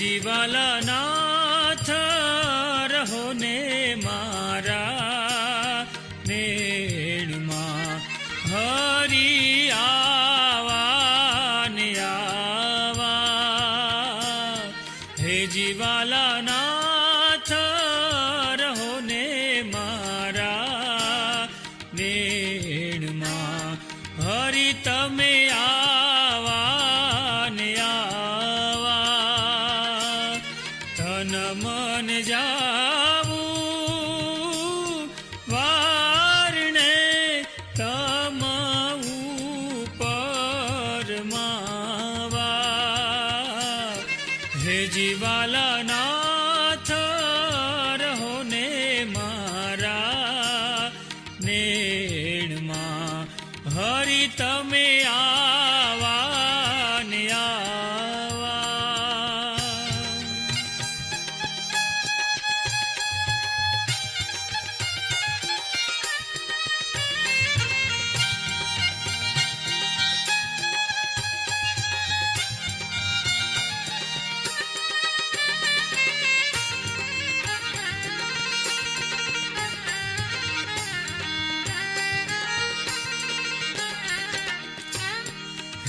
હે વાલા નાથ રહો ને મારા નેણમાં હરી આવા ને આવા. હે જીવાલા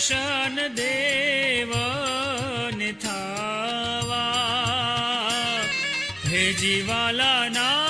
દર્શન દેવન થાવા. હે જીવાલા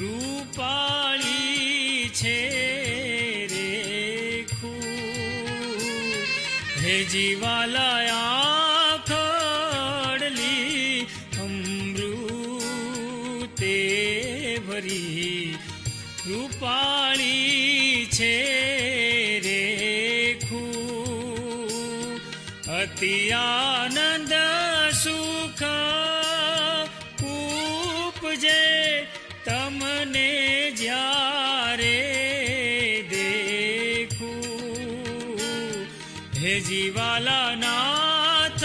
રૂપાળી છે રેખું હે જીવાલા આખડલી અમૃતે ભરી. રૂપાળી છે રેખું અતિ जीवाला नाथ.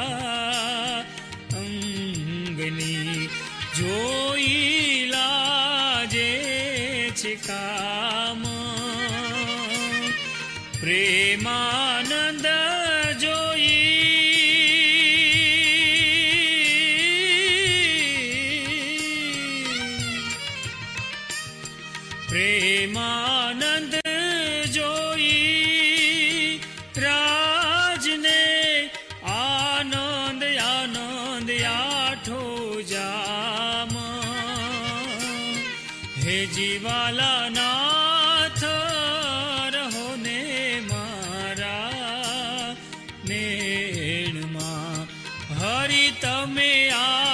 प्रेमानन्द તમે આ